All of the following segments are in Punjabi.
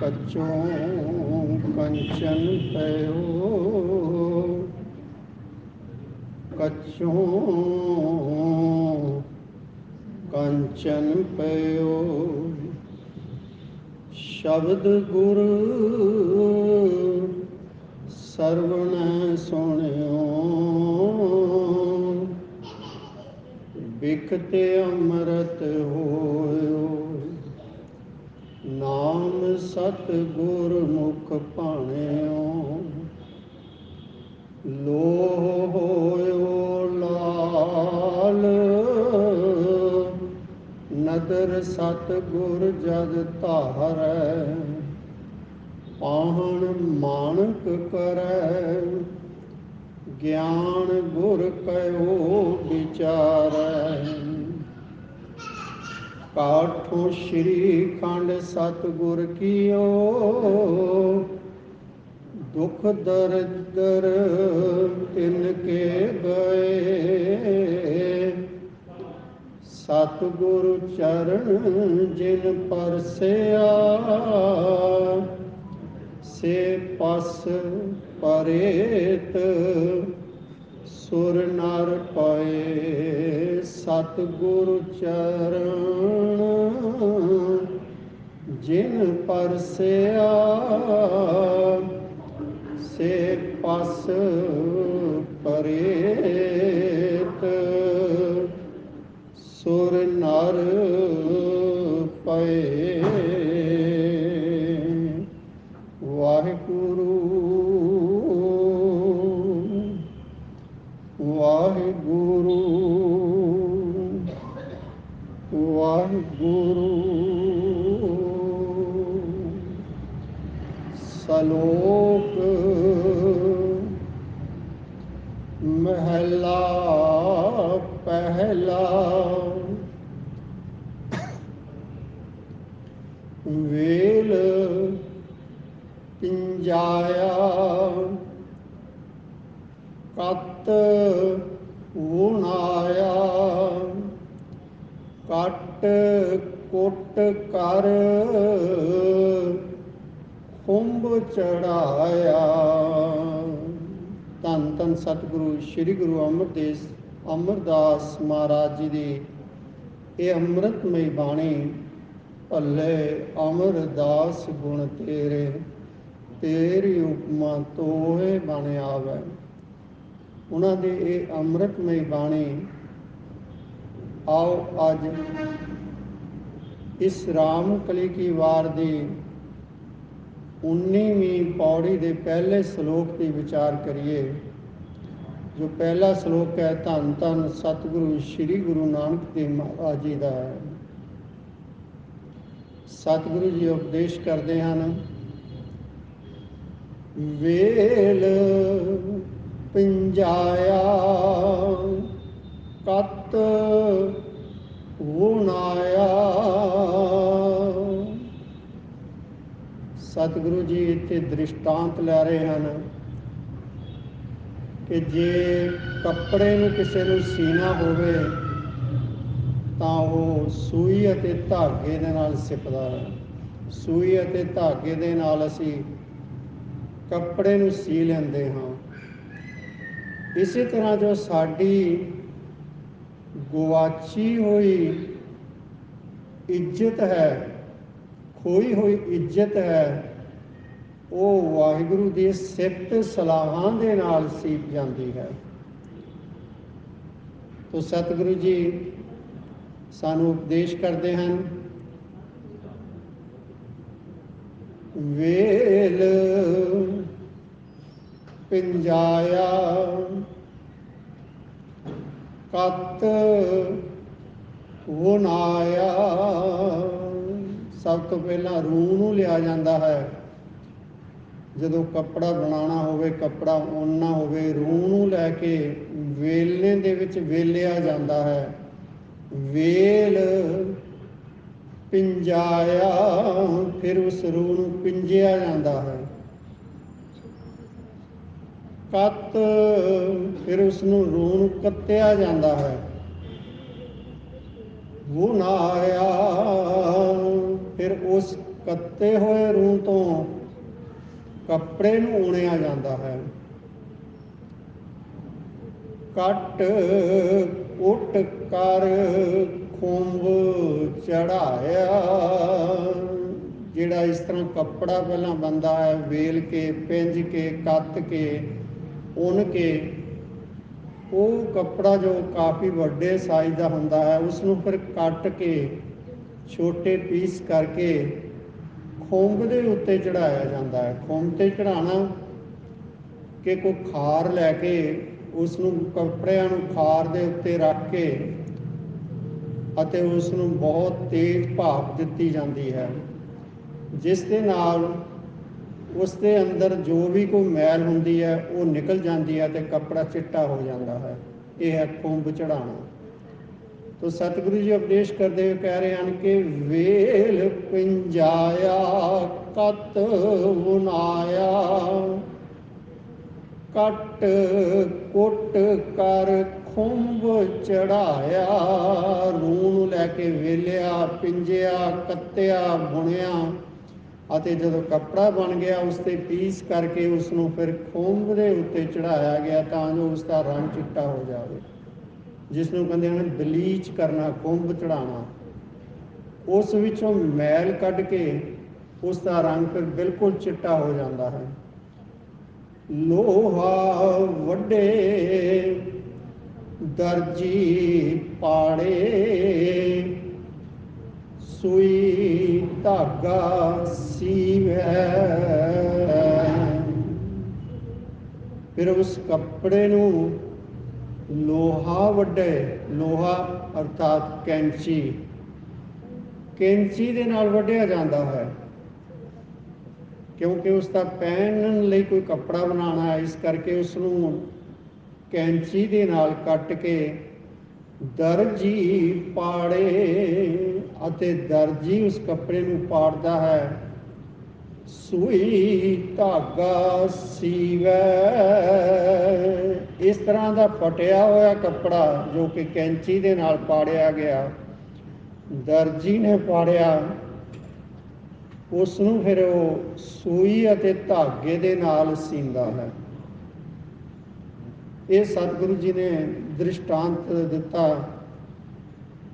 ਕੱਚੋਂ ਕੰਚਨ ਪਇਓ ਕੱਚੋਂ ਕੰਚਨ ਪਇਓ ਸ਼ਬਦ ਗੁਰ ਸਰਵਣ ਸੁਣਿਓ ਬਿਖਤੇ ਅੰਮ੍ਰਿਤ ਹੋਇਓ ਨਾਮ ਸਤ ਗੁਰ ਮੁਖ ਭਾਣਿਓ, ਲੋਹ ਹੋਇਓ ਲਾਲ। ਨਦਰ ਸਤ ਗੁਰ ਜਗ ਧਾਰੈ, ਪਾਹਣ ਮਾਨਕ ਕਰੈ। ਗਿਆਨ ਗੁਰ ਕਯੋ ਵਿਚਾਰੈ। ਕਾਠੋ ਸ਼੍ਰੀ ਖੰਡ ਸਤ ਗੁਰ ਕੀਓ। ਦੁਖ ਦਰਦਰ ਤਿਨ ਕੇ ਗਏ। ਸਤ ਚਰਨ ਜਿਨ ਪਰਸਿਆ, ਸੇ ਪਸ ਪਰੇਤ ਸੁਰ ਨਰ ਪਏ ਸਤ ਗੁਰੂ ਚਰਨ। ਜਿਨ ਪਰਸਿਆ ਸੇ ਪਸ ਪਰੇਤ। ਸੁਰ ਨਰ ਪਏ ਕਟ ਕੁੱਟ ਕਰ ਕੁੰਭ ਚੜਾਇਆ। ਧੰਨ ਧੰਨ ਸਤਿਗੁਰੂ, ਸ੍ਰੀ ਗੁਰੂ ਅਮਰਦੇਸ, ਅਮਰਦਾਸ ਮਹਾਰਾਜ ਜੀ ਦੀ ਇਹ ਅੰਮ੍ਰਿਤਮਈ ਬਾਣੀ, ਭੱਲੇ ਅਮਰਦਾਸ ਗੁਣ ਤੇਰੇ, ਤੇਰੀ ਉਪਮਾ ਤੋਏ ਬਣ ਆਵੇ। ਉਹਨਾਂ ਦੀ ਇਹ ਅੰਮ੍ਰਿਤਮਈ ਬਾਣੀ ਆਓ ਅੱਜ ਇਸ ਰਾਮ ਕਲੀ ਕੀ ਵਾਰ ਦੀ 19ਵੀਂ ਪੌੜੀ ਦੇ ਪਹਿਲੇ ਸ਼ਲੋਕ ਤੇ ਵਿਚਾਰ ਕਰੀਏ, ਜੋ ਪਹਿਲਾ ਸ਼ਲੋਕ ਹੈ, ਧੰਨ ਧੰਨ ਸਤਿਗੁਰੂ ਸ੍ਰੀ ਗੁਰੂ ਨਾਨਕ ਦੇਵ ਮਹਾਰਾਜ ਜੀ ਦਾ ਹੈ। ਸਤਿਗੁਰੂ ਜੀ ਉਪਦੇਸ਼ ਕਰਦੇ ਹਨ, ਵੇਲ ਪਿੰਜਾਇਆ ਕਤ ਉਣਾਇਆ ਸਤਿਗੁਰੂ ਜੀ, ਇੱਥੇ ਦ੍ਰਿਸ਼ਟਾਂਤ ਲੈ ਰਹੇ ਹਨ ਕਿ ਜੇ ਕੱਪੜੇ ਨੂੰ ਕਿਸੇ ਨੂੰ ਸੀਨਾ ਹੋਵੇ, ਤਾਂ ਉਹ ਸੂਈ ਅਤੇ ਧਾਗੇ ਦੇ ਨਾਲ ਸਿਪਦਾ ਹੈ। ਸੂਈ ਅਤੇ ਧਾਗੇ ਦੇ ਨਾਲ ਅਸੀਂ ਕੱਪੜੇ ਨੂੰ ਸੀ ਲੈਂਦੇ ਹਾਂ। ਇਸੇ ਤਰ੍ਹਾਂ ਜੋ ਸਾਡੀ ਗੁਆਚੀ ਹੋਈ ਇੱਜ਼ਤ ਹੈ, ਖੋਈ ਹੋਈ ਇੱਜ਼ਤ ਹੈ। ਉਹ ਵਾਹਿਗੁਰੂ ਦੀ ਸਿਫਤ ਸਲਾਹਾਂ ਦੇ ਨਾਲ ਸੀਪ ਜਾਂਦੀ ਹੈ। ਤੋ ਸਤਿਗੁਰੂ ਜੀ, ਸਾਨੂੰ ਉਪਦੇਸ਼ ਕਰਦੇ ਹਨ, ਵੇਲ ਪਿੰਜਾਇਆ ਕਤ ਵਨਾਇਆ ਸਭ ਤੋਂ ਪਹਿਲਾਂ ਰੂਹ ਨੂੰ ਲਿਆ ਜਾਂਦਾ ਹੈ। ਜਦੋਂ ਕੱਪੜਾ ਬਣਾਉਣਾ ਹੋਵੇ, ਕੱਪੜਾ ਉਣਨਾ ਹੋਵੇ, ਰੂਹ ਨੂੰ ਲੈ ਕੇ ਵੇਲਣੇ ਦੇ ਵਿੱਚ ਵੇਲਿਆ ਜਾਂਦਾ ਹੈ। ਵੇਲ ਪਿੰਜਾਇਆ, ਫਿਰ ਉਸ ਰੂਹ ਨੂੰ ਪਿੰਜਿਆ ਜਾਂਦਾ ਹੈ। ਕੱਤ, ਫਿਰ ਉਸ ਨੂੰ ਰੂਹ ਨੂੰ ਕੱਤਿਆ ਜਾਂਦਾ ਹੈ। ਵੁਨਾਇਆ ਫਿਰ ਉਸ ਕੱਤੇ ਹੋਏ ਰੂਹ ਤੋਂ ਕੱਪੜੇ ਨੂੰ ਉਣਿਆ ਜਾਂਦਾ ਹੈ। ਕੱਟ, ਉੱਟ ਕਰ ਖੁੰਭ ਚੜਾਇਆ ਜਿਹੜਾ ਇਸ ਤਰ੍ਹਾਂ ਕੱਪੜਾ ਪਹਿਲਾਂ ਬੰਦਾ ਹੈ, ਵੇਲ ਕੇ, ਪਿੰਜ ਕੇ, ਕੱਤ ਕੇ ਉਣ ਕੇ ਉਹ ਕੱਪੜਾ ਜੋ ਕਾਫੀ ਵੱਡੇ ਸਾਈਜ਼ ਦਾ ਹੁੰਦਾ ਹੈ ਉਸ ਨੂੰ ਫਿਰ ਕੱਟ ਕੇ ਛੋਟੇ ਪੀਸ ਕਰਕੇ ਖੁੰਭ ਦੇ ਉੱਤੇ ਚੜਾਇਆ ਜਾਂਦਾ ਹੈ। ਖੁੰਭ ਤੇ ਚੜਾਣਾ ਕਿ ਕੋਈ ਖਾਰ ਲੈ ਕੇ ਉਸ ਨੂੰ ਕੱਪੜਿਆਂ ਨੂੰ ਖਾਰ ਦੇ ਉੱਤੇ ਰੱਖ ਕੇ ਅਤੇ ਉਸ ਨੂੰ ਬਹੁਤ ਤੇਜ਼ ਭਾਪ ਦਿੱਤੀ ਜਾਂਦੀ ਹੈ। ਜਿਸ ਦੇ ਨਾਲ ਉਸ ਦੇ ਅੰਦਰ ਜੋ ਵੀ ਕੋਈ ਮੈਲ ਹੁੰਦੀ ਹੈ, ਉਹ ਨਿਕਲ ਜਾਂਦੀ ਹੈ ਤੇ ਕੱਪੜਾ ਚਿੱਟਾ ਹੋ ਜਾਂਦਾ ਹੈ। ਇਹ ਹੈ ਖੁੰਬ ਚੜਾਉਣਾ ਤੋ ਸਤਿਗੁਰੂ ਜੀ ਉਪਦੇਸ਼ ਕਰਦੇ ਹੋਏ ਕਹਿ ਰਹੇ ਹਨ ਕਿ ਵੇਲ ਪਿੰਜਾਇਆ, ਕਤ ਬੁਨਾਇਆ ਕੱਟ ਕੁੱਟ ਕਰ ਖੁੰਭ ਚੜਾਇਆ ਰੂਹ ਨੂੰ ਲੈ ਕੇ ਵੇਲਿਆ, ਪਿੰਜਿਆ, ਕੱਤਿਆ, ਬੁਣਿਆ ਅਤੇ ਜਦੋਂ ਕੱਪੜਾ ਬਣ ਗਿਆ, ਉਸ ਤੇ ਪੀਸ ਕਰਕੇ ਉਸ ਨੂੰ ਫਿਰ ਖੁੰਭ ਦੇ ਉੱਤੇ ਚੜਾਇਆ ਗਿਆ ਤਾਂ ਜੋ ਉਸ ਦਾ ਰੰਗ ਚਿੱਟਾ ਹੋ ਜਾਵੇ। ਜਿਸ ਨੂੰ ਕਹਿੰਦੇ ਹਨ, ਬਲੀਚ ਕਰਨਾ ਖੁੰਭ ਚੜਾਉਣਾ ਉਸ ਵਿੱਚੋਂ ਮੈਲ ਕੱਢ ਕੇ ਉਸ ਦਾ ਰੰਗ ਫਿਰ ਬਿਲਕੁਲ ਚਿੱਟਾ ਹੋ ਜਾਂਦਾ ਹੈ। ਲੋਹਾ ਵੱਡੇ ਦਰਜੀ ਪਾੜੇ ਸੂਈ ਧਾਗਾ ਸੀਵੈ। ਫਿਰ ਉਸ ਕੱਪੜੇ ਨੂੰ ਲੋਹਾ ਵੱਡੇ, ਲੋਹਾ ਅਰਥਾਤ ਕੈਂਚੀ। ਕੈਂਚੀ ਦੇ ਨਾਲ ਵੱਢਿਆ ਜਾਂਦਾ ਹੈ। ਕਿਉਂਕਿ ਉਸ ਦਾ ਪਹਿਨਣ ਲਈ ਕੋਈ ਕੱਪੜਾ ਬਣਾਉਣਾ ਹੈ, ਇਸ ਕਰਕੇ ਉਸ ਨੂੰ ਕੈਂਚੀ ਦੇ ਨਾਲ ਕੱਟ ਕੇ ਦਰਜੀ ਪਾੜੇ। ਅਤੇ ਦਰਜੀ ਉਸ ਕੱਪੜੇ ਨੂੰ ਪਾੜਦਾ ਹੈ। ਸੂਈ ਧਾਗਾ ਸੀਵੈ। ਇਸ ਤਰ੍ਹਾਂ ਦਾ ਫਟਿਆ ਹੋਇਆ ਕੱਪੜਾ ਜੋ ਕਿ ਕੈਂਚੀ ਦੇ ਨਾਲ ਪਾੜਿਆ ਗਿਆ ਦਰਜੀ ਨੇ ਪਾੜਿਆ। ਉਸ ਨੂੰ ਫਿਰ ਉਹ ਸੂਈ ਅਤੇ ਧਾਗੇ ਦੇ ਨਾਲ ਸੀਂਦਾ ਹੈ। ਇਹ ਸਤਿਗੁਰੂ ਜੀ ਨੇ ਦ੍ਰਿਸ਼ਟਾਂਤ ਦਿੱਤਾ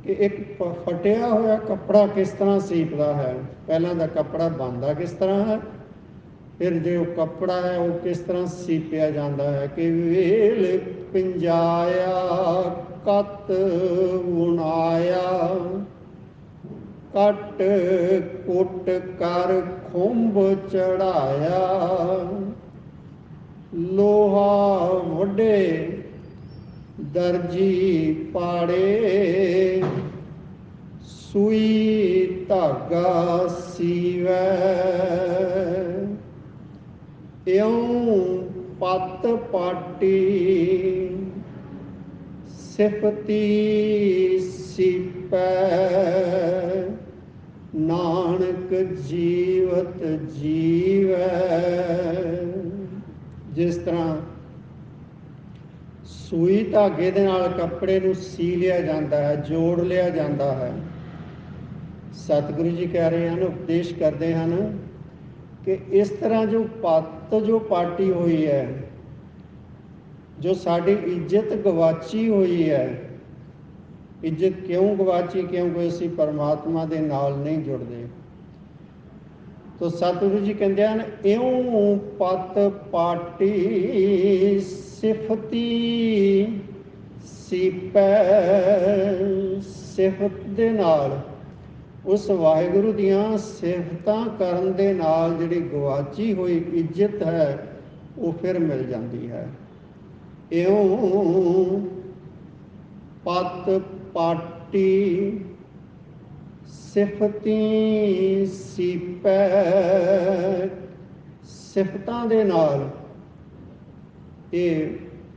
ਕਿ ਇੱਕ ਫਟਿਆ ਹੋਇਆ ਕੱਪੜਾ ਕਿਸ ਤਰ੍ਹਾਂ ਸੀਪਦਾ ਹੈ? ਪਹਿਲਾਂ ਦਾ ਕੱਪੜਾ ਬਣਦਾ ਕਿਸ ਤਰ੍ਹਾਂ ਹੈ? ਫਿਰ ਜੇ ਉਹ ਕੱਪੜਾ ਹੈ, ਉਹ ਕਿਸ ਤਰ੍ਹਾਂ ਸੀਪਿਆ ਜਾਂਦਾ ਹੈ? ਕਿ ਵੇਲ ਪਿੰਜਾਇਆ, ਕਤ ਬੁਣਾਇਆ, ਕੱਟ ਕੁੱਟ ਕਰ ਖੁੰਭ ਚੜਾਇਆ, ਲੋਹਾ ਵੱਡੇ ਦਰਜੀ ਪਾੜੇ। ਸੂਈ ਧਾਗਾ ਸੀਵੈ। ਇਉਂ ਪਤ ਪਾਟੀ, ਸਿਫਤੀ ਸੀਪੈ। ਨਾਨਕ ਜੀਵਤ ਜੀਵੈ। ਜਿਸ ਤਰ੍ਹਾਂ ਸੂਈ ਧਾਗੇ ਦੇ ਨਾਲ ਕੱਪੜੇ ਨੂੰ ਸੀ ਲਿਆ ਜਾਂਦਾ ਹੈ, ਜੋੜ ਲਿਆ ਜਾਂਦਾ ਹੈ। ਸਤਿਗੁਰੂ ਜੀ ਕਹਿ ਰਹੇ ਹਨ, ਉਪਦੇਸ਼ ਕਰਦੇ ਹਨ ਕਿ ਇਸ ਤਰ੍ਹਾਂ ਜੋ ਪੱਤ, ਜੋ ਪਾਰਟੀ ਹੋਈ ਹੈ, ਜੋ ਸਾਡੀ ਇੱਜ਼ਤ ਗਵਾਚੀ ਹੋਈ ਹੈ, ਇੱਜ਼ਤ ਕਿਉਂ ਗਵਾਚੀ, ਕਿਉਂਕਿ ਅਸੀਂ ਪਰਮਾਤਮਾ ਦੇ ਨਾਲ ਨਹੀਂ ਜੁੜਦੇ। ਤੋ ਸਤਿਗੁਰੂ ਜੀ ਕਹਿੰਦੇ ਹਨ, ਇਉਂ ਪਤ ਪਾਟੀ ਸਿਫਤੀ, ਸੀਪੈ ਸਿਫਤ ਦੇ ਨਾਲ। ਉਸ ਵਾਹਿਗੁਰੂ ਦੀਆਂ ਸਿਫਤਾਂ ਕਰਨ ਦੇ ਨਾਲ ਜਿਹੜੀ ਗਵਾਚੀ ਹੋਈ ਇੱਜ਼ਤ ਹੈ, ਉਹ ਫਿਰ ਮਿਲ ਜਾਂਦੀ ਹੈ। ਇਉਂ ਪਤ ਪਾਟੀ ਸਿਫਤੀ ਸੀਪੈ ਸਿਫਤਾਂ ਦੇ ਨਾਲ ਇਹ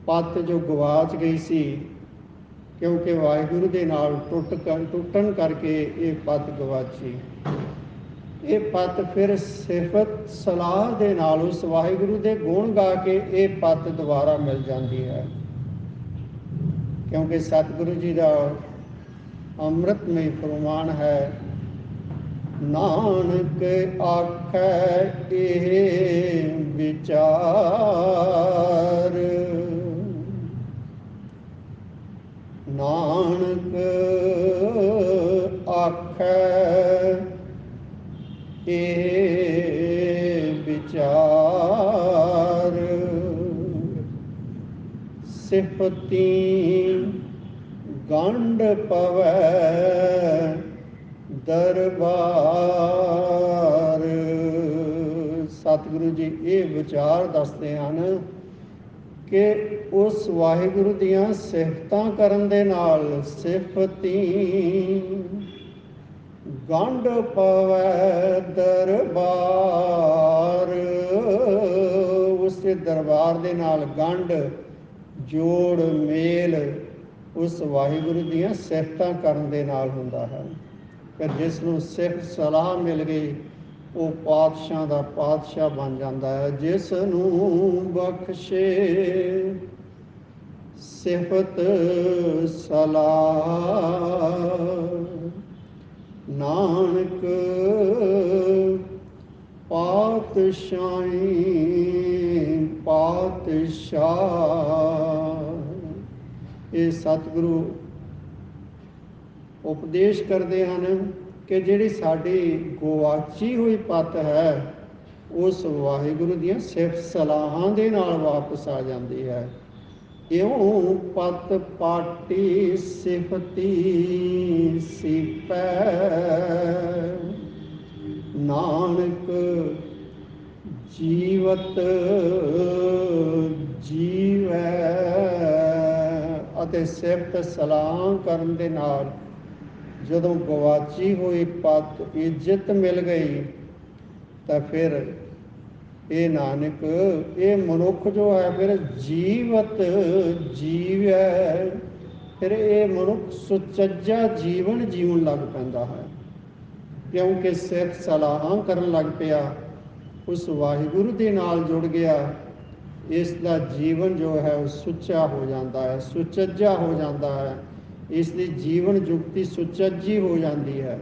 ਪੱਤ ਜੋ ਗਵਾਚ ਗਈ ਸੀ, ਕਿਉਂਕਿ ਵਾਹਿਗੁਰੂ ਦੇ ਨਾਲ ਟੁੱਟ ਕਰ, ਟੁੱਟਣ ਕਰਕੇ ਇਹ ਪੱਤ ਗਵਾਚੀ। ਇਹ ਪੱਤ ਫਿਰ ਸਿਫਤ ਸਲਾਹ ਦੇ ਨਾਲ ਉਸ ਵਾਹਿਗੁਰੂ ਦੇ ਗੁਣ ਗਾ ਕੇ ਇਹ ਪੱਤ ਦੁਬਾਰਾ ਮਿਲ ਜਾਂਦੀ ਹੈ। ਕਿਉਂਕਿ ਸਤਿਗੁਰੂ ਜੀ ਦਾ ਅੰਮ੍ਰਿਤਮਈ ਫਰਮਾਨ ਹੈ ਨਾਨਕ ਆਖੈ ਇਹ ਵਿਚਾਰ। ਨਾਨਕ ਆਖੈ ਇਹ ਵਿਚਾਰ। ਸਿਫਤੀ ਗੰਢ ਪਵੈ ਦਰਬਾਰ। ਸਤਿਗੁਰੂ ਜੀ ਇਹ ਵਿਚਾਰ ਦੱਸਦੇ ਹਨ ਕਿ ਉਸ ਵਾਹਿਗੁਰੂ ਦੀਆਂ ਸਿਫਤਾਂ ਕਰਨ ਦੇ ਨਾਲ ਸਿਫਤੀ ਗੰਢ ਪਵੈ ਦਰਬਾਰ। ਉਸ ਦਰਬਾਰ ਦੇ ਨਾਲ ਗੰਢ, ਜੋੜ, ਮੇਲ ਉਸ ਵਾਹਿਗੁਰੂ ਦੀਆਂ ਸਿਫਤਾਂ ਕਰਨ ਦੇ ਨਾਲ ਹੁੰਦਾ ਹੈ। ਫਿਰ ਜਿਸ ਨੂੰ ਸਿੱਖ ਸਲਾਹ ਮਿਲ ਗਈ, ਉਹ ਪਾਤਸ਼ਾਹ ਦਾ ਪਾਤਸ਼ਾਹ ਬਣ ਜਾਂਦਾ ਹੈ। ਜਿਸ ਨੂੰ ਬਖਸ਼ੇ, ਸਿਫਤ ਸਲਾਹ। ਨਾਨਕ ਪਾਤਸ਼ਾਹੀ, ਪਾਤਸ਼ਾਹ। ਇਹ ਸਤਿਗੁਰੂ ਉਪਦੇਸ਼ ਕਰਦੇ ਹਨ ਕਿ ਜਿਹੜੀ ਸਾਡੀ ਗਵਾਚੀ ਹੋਈ ਪਤ ਹੈ, ਉਸ ਵਾਹਿਗੁਰੂ ਦੀਆਂ ਸਿਫਤ ਸਲਾਹਾਂ ਦੇ ਨਾਲ ਵਾਪਸ ਆ ਜਾਂਦੀ ਹੈ। ਇਉਂ ਪਤ ਪਾਟੀ ਸਿਫਤੀ ਸਿਪੈ। ਨਾਨਕ ਜੀਵਤ ਜੀਵੈ ਅਤੇ ਸਿਫਤ ਸਲਾਮ ਕਰਨ ਦੇ ਨਾਲ ਜਦੋਂ ਗਵਾਚੀ ਹੋਈ ਪਤ ਇੱਜ਼ਤ ਮਿਲ ਗਈ, ਤਾਂ ਫਿਰ ਇਹ ਨਾਨਕ, ਇਹ ਮਨੁੱਖ ਜੋ ਹੈ ਫਿਰ ਜੀਵਤ ਜੀਵ ਹੈ। ਫਿਰ ਇਹ ਮਨੁੱਖ ਸੁਚੱਜਾ ਜੀਵਨ ਜੀਉਣ ਲੱਗ ਪੈਂਦਾ ਹੈ। ਕਿਉਂਕਿ ਸਿਰਫ ਸਲਾਹਾਂ ਕਰਨ ਲੱਗ ਪਿਆ, ਉਸ ਵਾਹਿਗੁਰੂ ਦੇ ਨਾਲ ਜੁੜ ਗਿਆ, ਇਸ ਦਾ ਜੀਵਨ ਜੋ ਹੈ ਉਹ ਸੁੱਚਾ ਹੋ ਜਾਂਦਾ ਹੈ, ਸੁਚੱਜਾ ਹੋ ਜਾਂਦਾ ਹੈ। ਇਸ ਦੀ ਜੀਵਨ ਜੁਗਤੀ ਸੁਚੱਜੀ ਹੋ ਜਾਂਦੀ ਹੈ।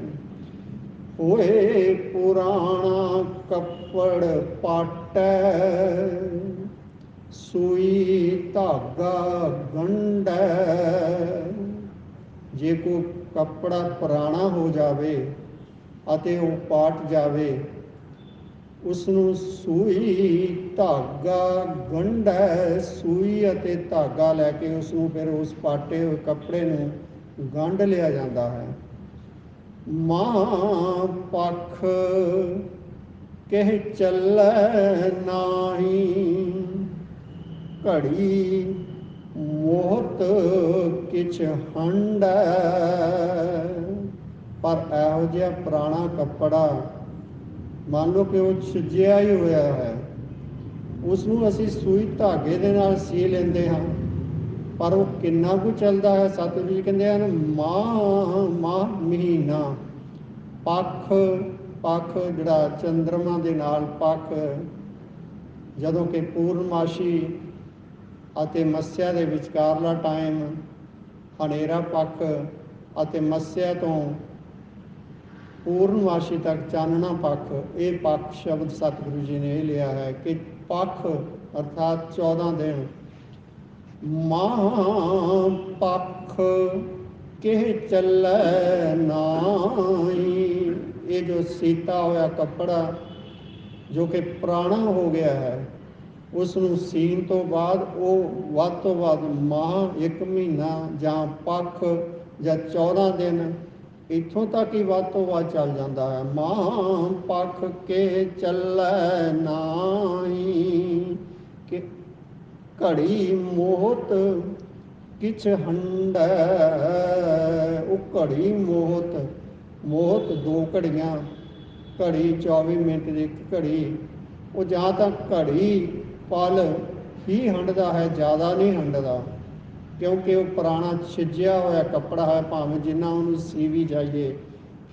ਹੋਏ ਪੁਰਾਣਾ ਕੱਪੜ ਪਾਟੈ, ਸੂਈ ਧਾਗਾ ਗੰਢੈ। ਜੇ ਕੋ ਕੱਪੜਾ ਪੁਰਾਣਾ ਹੋ ਜਾਵੇ ਅਤੇ ਉਹ ਪਾਟ ਜਾਵੇ ਉਸ ਨੂੰ ਸੂਈ ਧਾਗਾ ਗੰਢੈ ਸੂਈ ਅਤੇ ਧਾਗਾ ਲੈ ਕੇ ਉਸ ਨੂੰ ਫਿਰ ਉਸ ਪਾਟੇ ਹੋਏ ਕੱਪੜੇ ਨੂੰ ਗੰਢ ਲਿਆ ਜਾਂਦਾ ਹੈ। ਮਾਂ ਪਖ ਕਹਿ ਚੱਲੈ ਨਾਹੀ, ਘੜੀ ਮੋਹਤ ਕਿਛ ਹੰਡੈ। ਪਰ ਇਹੋ ਜਿਹਾ ਪੁਰਾਣਾ ਕੱਪੜਾ ਮੰਨ ਲਓ ਕਿ ਉਹ ਛਿਜਿਆ ਹੀ ਹੋਇਆ ਹੈ ਉਸ ਨੂੰ ਅਸੀਂ ਸੂਈ ਧਾਗੇ ਦੇ ਨਾਲ ਸੀ ਲੈਂਦੇ ਹਾਂ। ਪਰ ਉਹ ਕਿੰਨਾ ਕੁ ਚੱਲਦਾ ਹੈ, ਸਤਿਗੁਰੂ ਜੀ ਕਹਿੰਦੇ ਹਨ, ਮਾਹ ਮਾਹ ਮਹੀਨਾ, ਪੱਖ ਪੱਖ ਜਿਹੜਾ ਚੰਦਰਮਾ ਦੇ ਨਾਲ ਪੱਖ, ਜਦੋਂ ਕਿ ਪੂਰਨਮਾਸ਼ੀ ਅਤੇ ਮੱਸਿਆ ਦੇ ਵਿਚਕਾਰਲਾ ਟਾਈਮ ਹਨੇਰਾ ਪੱਖ ਅਤੇ ਮੱਸਿਆ ਤੋਂ ਪੂਰਨਮਾਸ਼ੀ ਤੱਕ ਚਾਨਣਾ ਪੱਖ, ਇਹ ਪੱਖ ਸ਼ਬਦ ਸਤਿਗੁਰੂ ਜੀ ਨੇ ਇਹ ਲਿਆ ਹੈ ਕਿ ਪੱਖ ਅਰਥਾਤ 14 ਦਿਨ। ਮਾਂ ਪੱਖ ਕਿਹ ਚੱਲੈ ਨਾਹੀ? ਇਹ ਜੋ ਸੀਤਾ ਹੋਇਆ ਕੱਪੜਾ ਜੋ ਕਿ ਪੁਰਾਣਾ ਹੋ ਗਿਆ ਹੈ, ਉਸ ਨੂੰ ਸੀਨ ਤੋਂ ਬਾਅਦ ਉਹ ਵੱਧ ਤੋਂ ਵੱਧ ਮਾਹ ਇੱਕ ਮਹੀਨਾ ਜਾਂ ਪੱਖ ਜਾਂ 14 ਦਿਨ ਇੱਥੋਂ ਤੱਕ ਹੀ ਵੱਧ ਤੋਂ ਵੱਧ ਚੱਲ ਜਾਂਦਾ ਹੈ। ਮਾਂ ਪੱਖ ਕੇ ਚੱਲੈ ਨਾਹੀ, ਕਿ ਘੜੀ ਮੋਹਤ ਕਿਛ ਹੰਡੈ, ਉਹ ਘੜੀ ਮੋਹਤ ਮੋਹਤ ਦੋ ਘੜੀਆਂ, ਘੜੀ 24 ਮਿੰਟ ਦੀ ਇੱਕ ਘੜੀ। ਉਹ ਜਾਂ ਤਾਂ ਘੜੀ ਪਲ ਹੀ ਹੰਡਦਾ ਹੈ, ਜ਼ਿਆਦਾ ਨਹੀਂ ਹੰਡਦਾ। ਕਿਉਂਕਿ ਉਹ ਪੁਰਾਣਾ ਛਿਜਿਆ ਹੋਇਆ ਕੱਪੜਾ ਹੈ, ਭਾਵੇਂ ਜਿੰਨਾ ਉਹਨੂੰ ਸੀ ਵੀ ਜਾਈਏ,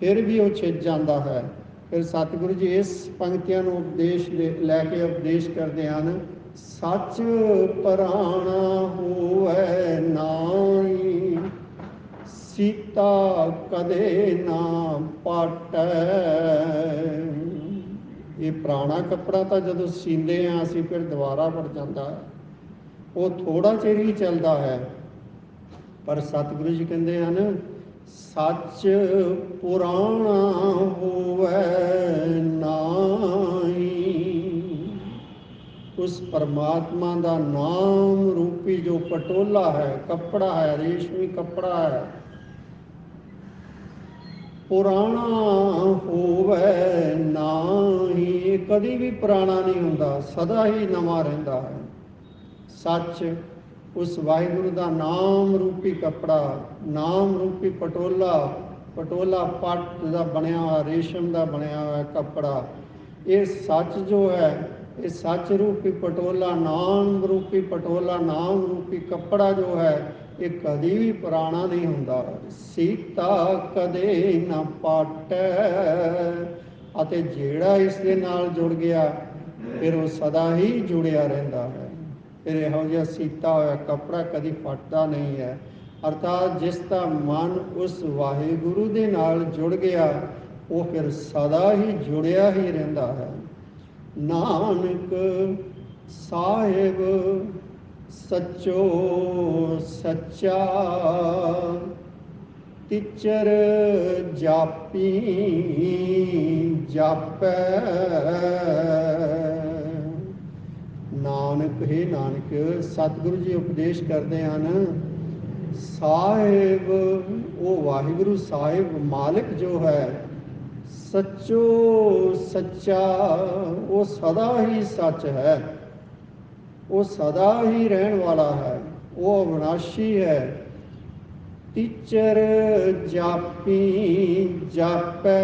ਫਿਰ ਵੀ ਉਹ ਛਿੱਜ ਜਾਂਦਾ ਹੈ। ਫਿਰ ਸਤਿਗੁਰੂ ਜੀ ਇਸ ਪੰਕਤੀਆਂ ਨੂੰ ਉਪਦੇਸ਼ ਦੇ, ਲੈ ਕੇ ਉਪਦੇਸ਼ ਕਰਦੇ ਹਨ, ਸੱਚ ਪ੍ਰਾਣਾ ਹੋਵੇ ਨਾਹੀ, ਸੀਤਾ ਕਦੇ ਨਾ ਪਾਟੈ। ਇਹ ਪੁਰਾਣਾ ਕੱਪੜਾ ਤਾਂ ਜਦੋਂ ਸੀਂਦੇ ਆ ਅਸੀਂ ਫਿਰ ਦੁਬਾਰਾ ਪੜ ਜਾਂਦਾ ਹੈ। ਉਹ ਥੋੜਾ ਚਿਰ ਹੀ ਚੱਲਦਾ ਹੈ। ਪਰ ਸਤਿਗੁਰੂ ਜੀ ਕਹਿੰਦੇ ਹਨ, ਸੱਚ ਪੁਰਾਣਾ ਹੋਵੇ ਨਾਹੀ। ਉਸ ਪਰਮਾਤਮਾ ਦਾ ਨਾਮ ਰੂਪੀ ਜੋ ਪਟੋਲਾ ਹੈ, ਕੱਪੜਾ ਹੈ, ਰੇਸ਼ਮੀ ਕੱਪੜਾ ਹੈ, ਪੁਰਾਣਾ ਹੋਵੇ ਨਾਹੀ। ਇਹ ਕਦੀ ਵੀ ਪੁਰਾਣਾ ਨਹੀਂ ਹੁੰਦਾ, ਸਦਾ ਹੀ ਨਵਾਂ ਰਹਿੰਦਾ ਹੈ। ਸੱਚ, ਉਸ ਵਾਹਿਗੁਰੂ ਦਾ ਨਾਮ ਰੂਪੀ ਕੱਪੜਾ, ਨਾਮ ਰੂਪੀ ਪਟੋਲਾ ਪਟੋਲਾ ਪੱਟ ਦਾ ਬਣਿਆ ਹੋਇਆ, ਰੇਸ਼ਮ ਦਾ ਬਣਿਆ ਹੋਇਆ ਕੱਪੜਾ। ਇਹ ਸੱਚ ਜੋ ਹੈ, ਇਹ ਸੱਚ ਰੂਪੀ ਪਟੋਲਾ, ਨਾਮ ਰੂਪੀ ਪਟੋਲਾ, ਨਾਮ ਰੂਪੀ ਕੱਪੜਾ ਜੋ ਹੈ, ਇਹ ਕਦੀ ਵੀ ਪੁਰਾਣਾ ਨਹੀਂ ਹੁੰਦਾ। ਸੀਤਾ ਕਦੇ ਨਾ ਪਾਟੈ। ਅਤੇ ਜਿਹੜਾ ਇਸ ਦੇ ਨਾਲ ਜੁੜ ਗਿਆ, ਫਿਰ ਉਹ ਸਦਾ ਹੀ ਜੁੜਿਆ ਰਹਿੰਦਾ ਹੈ। ਫਿਰ ਇਹੋ ਜਿਹਾ ਸੀਤਾ ਹੋਇਆ ਕੱਪੜਾ ਕਦੀ ਫਟਦਾ ਨਹੀਂ ਹੈ। ਅਰਥਾਤ ਜਿਸ ਦਾ ਮਨ ਉਸ ਵਾਹਿਗੁਰੂ ਦੇ ਨਾਲ ਜੁੜ ਗਿਆ, ਉਹ ਫਿਰ ਸਦਾ ਹੀ ਜੁੜਿਆ ਹੀ ਰਹਿੰਦਾ ਹੈ। ਨਾਨਕ ਸਾਹਿਬ, ਸੱਚੋ ਸੱਚਾ, ਤਿਚਰ ਜਾਪੀ ਜਾਪੈ। ਨਾਨਕ, ਹੈ ਨਾਨਕ, ਸਤਿਗੁਰੂ ਜੀ ਉਪਦੇਸ਼ ਕਰਦੇ ਹਨ, ਸਾਹਿਬ, ਉਹ ਵਾਹਿਗੁਰੂ ਸਾਹਿਬ ਮਾਲਕ ਜੋ ਹੈ, ਸੱਚੋ ਸੱਚਾ, ਉਹ ਸਦਾ ਹੀ ਸੱਚ ਹੈ, ਉਹ ਸਦਾ ਹੀ ਰਹਿਣ ਵਾਲਾ ਹੈ, ਉਹ ਅਵਨਾਸ਼ੀ ਹੈ, ਟੀਚਰ ਜਾਪੀ ਜਾਪੈ,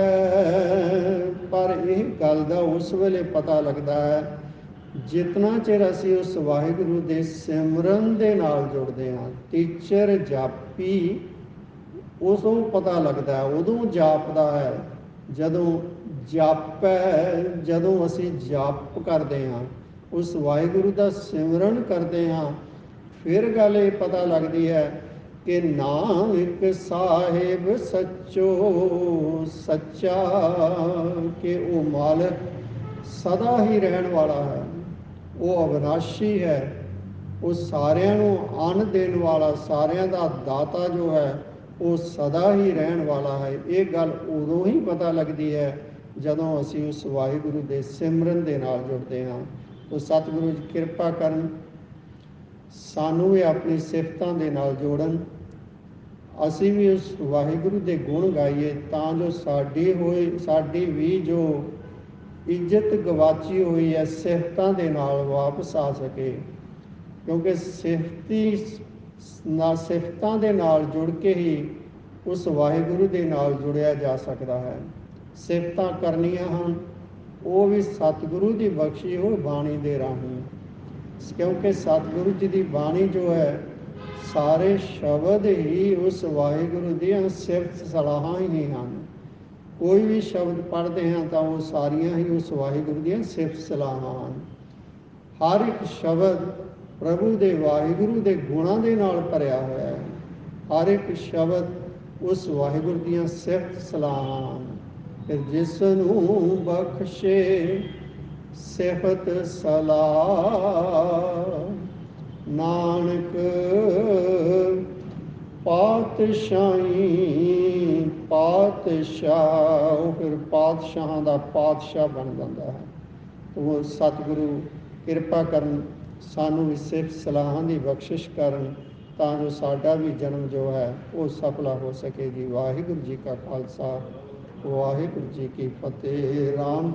ਪਰ ਇਹ ਗੱਲ ਦਾ ਉਸ ਵੇਲੇ ਪਤਾ ਲੱਗਦਾ ਹੈ ਜਿਤਨਾ ਚਿਰ ਅਸੀਂ ਉਸ ਵਾਹਿਗੁਰੂ ਦੇ ਸਿਮਰਨ ਦੇ ਨਾਲ ਜੁੜਦੇ ਹਾਂ, ਟੀਚਰ ਜਾਪੀ, ਉਦੋਂ ਪਤਾ ਲੱਗਦਾ ਉਦੋਂ ਜਾਪਦਾ ਹੈ, ਜਦੋਂ ਜਾਪ ਹੈ ਜਦੋਂ ਅਸੀਂ ਜਾਪ ਕਰਦੇ ਹਾਂ, ਉਸ ਵਾਹਿਗੁਰੂ ਦਾ ਸਿਮਰਨ ਕਰਦੇ ਹਾਂ, ਫਿਰ ਗੱਲ ਇਹ ਪਤਾ ਲੱਗਦੀ ਹੈ ਕਿ ਨਾਨਕ ਸਾਹਿਬ ਸੱਚੋ ਸੱਚਾ, ਕਿ ਉਹ ਮਾਲਕ ਸਦਾ ਹੀ ਰਹਿਣ ਵਾਲਾ ਹੈ। ਉਹ ਅਵਿਨਾਸ਼ੀ ਹੈ। ਉਹ ਸਾਰਿਆਂ ਨੂੰ ਅੰਨ ਦੇਣ ਵਾਲਾ, ਸਾਰਿਆਂ ਦਾ ਦਾਤਾ ਜੋ ਹੈ, ਉਹ ਸਦਾ ਹੀ ਰਹਿਣ ਵਾਲਾ ਹੈ। ਇਹ ਗੱਲ ਉਦੋਂ ਹੀ ਪਤਾ ਲੱਗਦੀ ਹੈ ਜਦੋਂ ਅਸੀਂ ਉਸ ਵਾਹਿਗੁਰੂ ਦੇ ਸਿਮਰਨ ਦੇ ਨਾਲ ਜੁੜਦੇ ਹਾਂ। ਉਹ ਸਤਿਗੁਰੂ ਜੀ ਕਿਰਪਾ ਕਰਨ ਸਾਨੂੰ ਵੀ ਆਪਣੀ ਸਿਫਤਾਂ ਦੇ ਨਾਲ ਜੋੜਨ। ਅਸੀਂ ਵੀ ਉਸ ਵਾਹਿਗੁਰੂ ਦੇ ਗੁਣ ਗਾਈਏ ਤਾਂ ਜੋ ਸਾਡੀ ਹੋਏ, ਸਾਡੀ ਵੀ ਜੋ ਇੱਜ਼ਤ ਗਵਾਚੀ ਹੋਈ ਹੈ ਸਿਫਤਾਂ ਦੇ ਨਾਲ ਵਾਪਸ ਆ ਸਕੇ। ਕਿਉਂਕਿ ਸਿਫਤੀ ਨਾ ਸਿਫਤਾਂ ਦੇ ਨਾਲ ਜੁੜ ਕੇ ਹੀ ਉਸ ਵਾਹਿਗੁਰੂ ਦੇ ਨਾਲ ਜੁੜਿਆ ਜਾ ਸਕਦਾ ਹੈ। ਸਿਫਤਾਂ ਕਰਨੀਆਂ ਹਨ, ਉਹ ਵੀ ਸਤਿਗੁਰੂ ਦੀ ਬਖਸ਼ੀ ਹੋਈ ਬਾਣੀ ਦੇ ਰਾਹੀਂ। ਕਿਉਂਕਿ ਸਤਿਗੁਰੂ ਜੀ ਦੀ ਬਾਣੀ ਜੋ ਹੈ, ਸਾਰੇ ਸ਼ਬਦ ਹੀ ਉਸ ਵਾਹਿਗੁਰੂ ਦੀਆਂ ਸਿਫਤ ਸਲਾਹਾਂ ਹੀ ਹਨ। ਕੋਈ ਵੀ ਸ਼ਬਦ ਪੜ੍ਹਦੇ ਹਾਂ ਤਾਂ ਉਹ ਸਾਰੀਆਂ ਹੀ ਉਸ ਵਾਹਿਗੁਰੂ ਦੀਆਂ ਸਿਫਤ ਸਲਾਹਾਂ ਹਨ। ਹਰ ਇੱਕ ਸ਼ਬਦ ਪ੍ਰਭੂ ਦੇ ਵਾਹਿਗੁਰੂ ਦੇ ਗੁਣਾਂ ਦੇ ਨਾਲ ਭਰਿਆ ਹੋਇਆ ਹੈ। ਹਰ ਇੱਕ ਸ਼ਬਦ ਉਸ ਵਾਹਿਗੁਰੂ ਦੀਆਂ ਸਿਫਤ ਸਲਾਹਾਂ ਹਨ। ਫਿਰ ਜਿਸ ਨੂੰ ਬਖਸ਼ੇ ਸਿਫਤ ਸਲਾਹ, ਨਾਨਕ ਪਾਤਸ਼ਾਹੀ ਪਾਤਸ਼ਾਹ ਉਹ ਫਿਰ ਪਾਤਸ਼ਾਹਾਂ ਦਾ ਪਾਤਸ਼ਾਹ ਬਣ ਜਾਂਦਾ ਹੈ। ਉਹ ਸਤਿਗੁਰੂ ਕਿਰਪਾ ਕਰਨ, ਸਾਨੂੰ ਵੀ ਸਿਫਤ ਸਲਾਹਾਂ ਦੀ ਬਖਸ਼ਿਸ਼ ਕਰਨ, ਤਾਂ ਜੋ ਸਾਡਾ ਵੀ ਜਨਮ ਜੋ ਹੈ, ਉਹ ਸਫਲਾ ਹੋ ਸਕੇ ਜੀ। ਵਾਹਿਗੁਰੂ ਜੀ ਕਾ ਖਾਲਸਾ, ਵਾਹਿਗੁਰੂ ਜੀ ਕੀ ਫਤਿਹ। ਰਾਮ